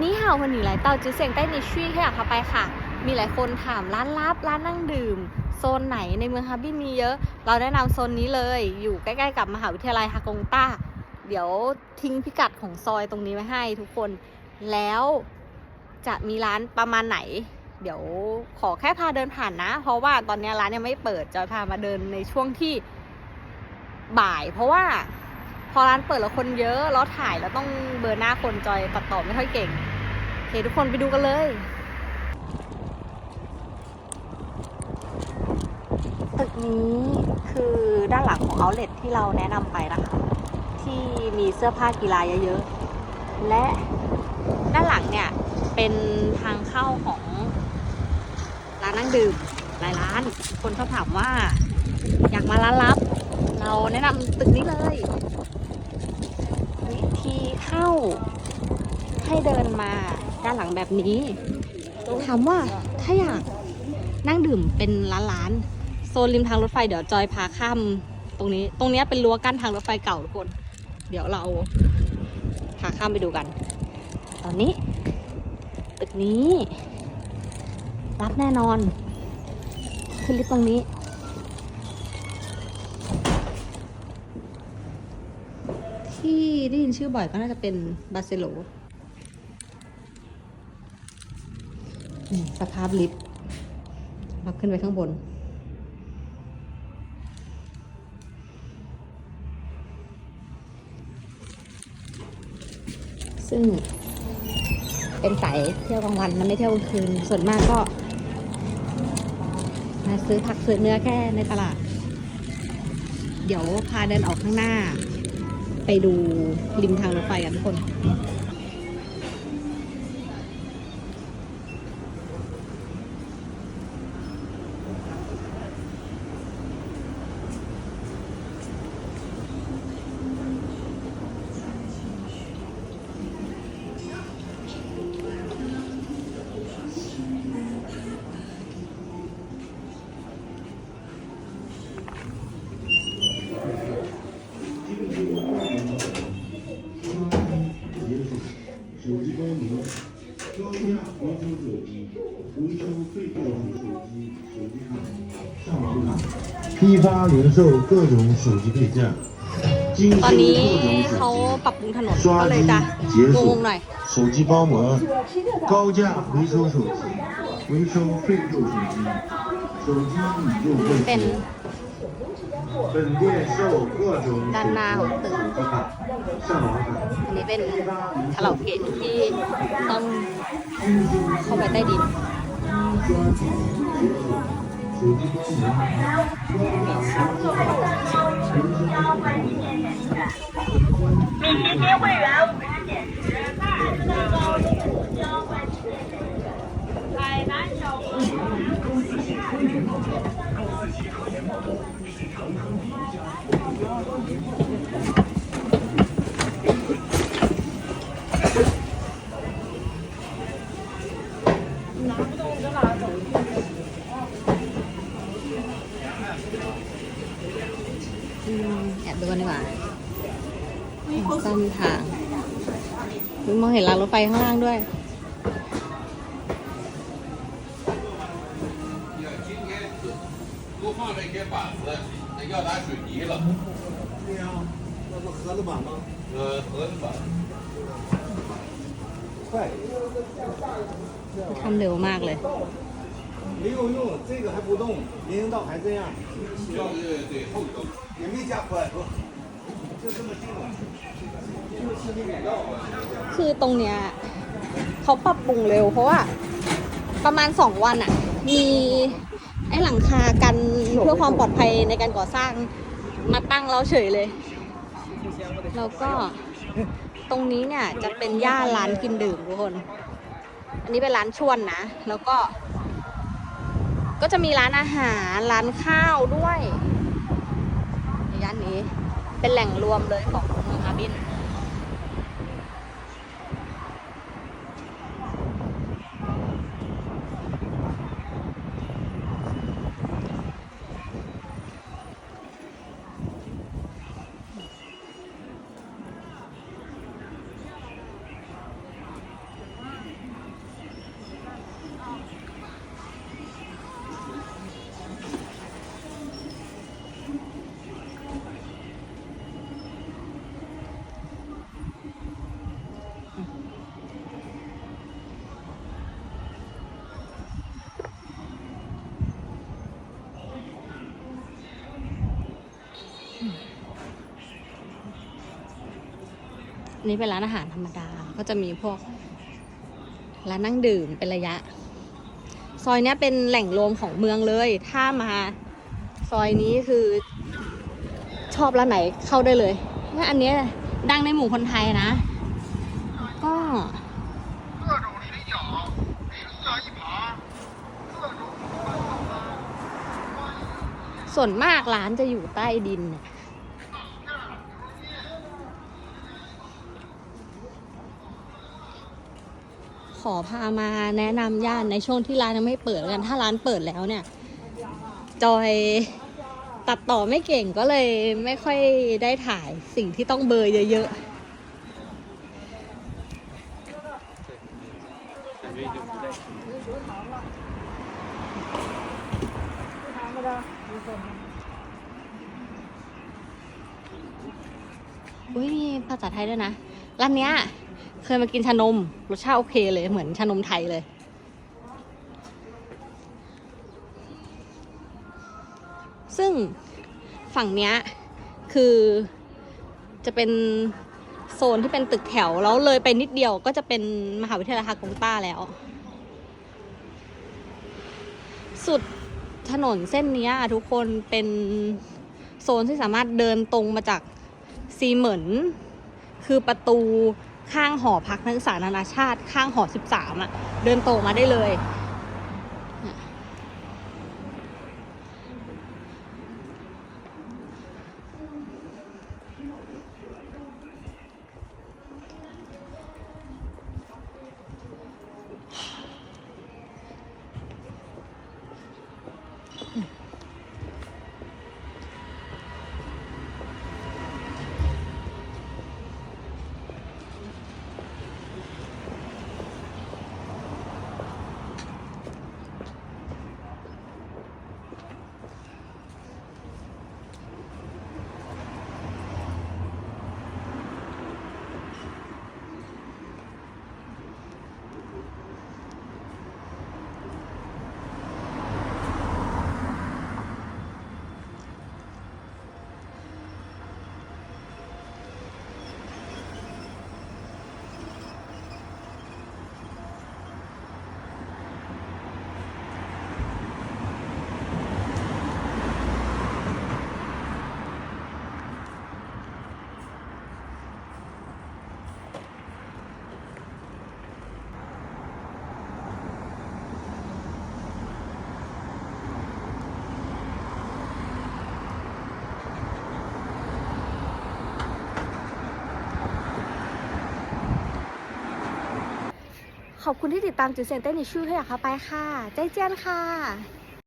นี่ห่าวคนหนีหลายเตาจื้อเสียงใต้ในชี่แค่อยากเข้าไปค่ะ มีหลายคนถามร้านลับร้านนั่งดื่ม โซนไหนในเมืองฮาร์บินมีเยอะ เราแนะนำโซนนี้เลย อยู่ใกล้ๆกับมหาวิทยาลัยฮากงต้า เดี๋ยวทิ้งพิกัดของซอยตรงนี้ไว้ให้ทุกคน แล้วจะมีร้านประมาณไหน เดี๋ยวขอแค่พาเดินผ่านนะ เพราะว่าตอนนี้ร้านยังไม่เปิดจอยพามาเดินในช่วงที่บ่าย เพราะว่า พอร้านเปิดแล้วคนเยอะแล้วถ่ายแล้วต้องเบอร์หน้าคนจอยตัดต่อไม่ค่อยเก่งโอเคทุกคนไปดูกันเลย ตึกนี้คือด้านหลังของเอาเล t ที่เราแนะนำไปนะคะ ที่มีเสื้อผ้ากีฬาเยอะๆ และด้านหลังเนี่ยเป็นทางเข้าของร้านนั่งดื่มหลายร้าน คนชอบถามว่า อยากมาร้านลับ เราแนะนำตึกนี้เลย วิธีเข้าให้เดินมาด้านหลังแบบนี้ ถามว่าถ้าอยากนั่งดื่มเป็นร้านๆโซนริมทางรถไฟเดี๋ยวจอยพาข้ามตรงนี้ ตรงนี้เป็นรั้วกั้นทางรถไฟเก่าทุกคน เดี๋ยวเราพาข้ามไปดูกัน ตอนนี้ ตึกนี้ รับแน่นอน ขึ้นลิฟต์ตรงนี้ ที่ได้ยินชื่อบ่อยก็น่าจะเป็นบาเซโลนี่สภาพลิฟต์เราขึ้นไปข้างบน ซึ่งเป็นสายเที่ยวกลางวันมันไม่เที่ยวกลางคืน ส่วนมากก็มาซื้อผักซื้อเนื้อแค่ในตลาด เดี๋ยวพาเดินออกข้างหน้า ไปดูริมทางรถไฟกันทุกคน 高价维修手机，维修最贵的手机，手机卡，上网卡，批发零售各种手机配件，精修 ตอนนี้ 各种 เขา 手 ปรับปรุงถนน 机， ก็ 刷 เลย 机 จะ 解 ง 锁 งๆหน่อย，手机包膜，高价维修手机，维修废旧手机，手机以旧换 เป็น 新。本店售各种手 ด้านหน้าของตึก 机卡，上网卡。 อันนี้เป็นคาราโอเกะที่ต้อง เข้าไปใต้ดิน手机 อุ๊ยมองเห็นรางรถไฟข้างล่างด้วย 多放了一些板子，那要打水泥了。对呀、那不盒子板吗？呃，盒子板。快， ทำเร็วมากเลย 没有用，这个还不动，领导还这样，对对对，后头。也没加快，不，就这么定了。 คือตรงเนี้ยเขาปรับปรุงเร็ว เพราะว่า ประมาณสองวันอะมีไอ้หลังคากันเพื่อความปลอดภัยในการก่อสร้างมาตั้งแล้วเฉยเลย แล้วก็ตรงนี้เนี่ยจะเป็นย่านร้านกินดื่มทุกคน อันนี้เป็นร้านชวนนะ แล้วก็ ก็จะมีร้านอาหารร้านข้าวด้วยย่านนี้เป็นแหล่งรวมเลยของเมืองฮาบิน นี่เป็นร้านอาหารธรรมดา ก็จะมีพวกร้านนั่งดื่มเป็นระยะ ซอยเนี้ยเป็นแหล่งรวมของเมืองเลย ถ้ามาซอยนี้คือชอบร้านไหนเข้าได้เลยว่าอันเนี้ยดังในหมู่คนไทยนะ ก็ส่วนมากร้านจะอยู่ใต้ดินน่ะ ขอพามาแนะนำย่านในช่วงที่ร้านยังไม่เปิดกัน ถ้าร้านเปิดแล้วเนี่ย จอยตัดต่อไม่เก่งก็เลยไม่ค่อยได้ถ่ายสิ่งที่ต้องเบลอเยอะๆ อุ้ยมีภาษาไทยด้วยนะ ร้านเนี้ย เคยมากินชานม รสชาติโอเคเลยเหมือนชานมไทยเลย ซึ่งฝั่งเนี้ยคือจะเป็นโซนที่เป็นตึกแถว แล้วเลยไปนิดเดียวก็จะเป็นมหาวิทยาลัยฮากงต้าแล้ว สุดถนนเส้นนี้ทุกคนเป็นโซนที่สามารถเดินตรงมาจากซีเหมินคือประตู ข้างหอพักนักศึกษานานาชาติ ข้างหอ 13อะ่ะ เดินตรงมาได้เลย ขอบคุณที่ติดตามจุดเซนเต้นในชื่อให้อยากเข้าไปค่ะ ใจเจียนค่ะ